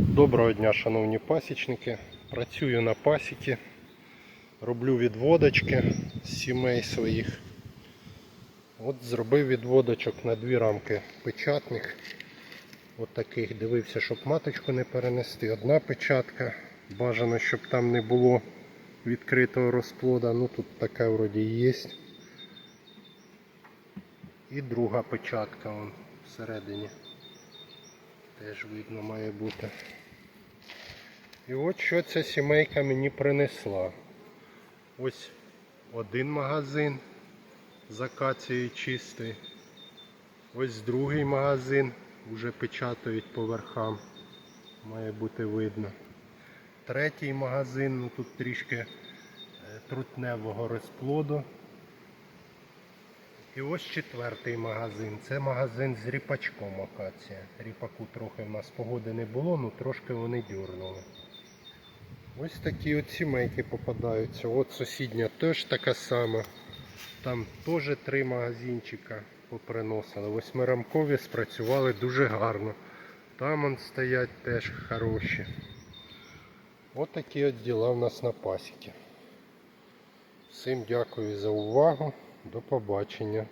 Доброго дня, шановні пасічники. Працюю на пасіки, роблю відводочки з сімей своїх. От зробив відводочок на дві рамки печатних. От таких дивився, щоб маточку не перенести. Одна печатка. Бажано, щоб там не було відкритого розплода. Ну тут така вроді є. І друга печатка вон всередині. Теж видно має бути. І от що ця сімейка мені принесла. Ось один магазин з акацією чистий. Ось другий магазин вже печатають по верхам. Має бути видно. Третій магазин, ну тут трішки е, трутневого розплоду. І ось четвертий магазин. Це магазин з ріпачком акація. Ріпаку трохи в нас погоди не було, ну трошки вони дюрнули. Ось такі от сімейки попадаються. От сусідня теж така сама. Там теж три магазинчика поприносили. Восьмирамкові спрацювали дуже гарно. Там он стоять теж хороші. От такі от діла в нас на пасіки. Всім дякую за увагу. До побачення.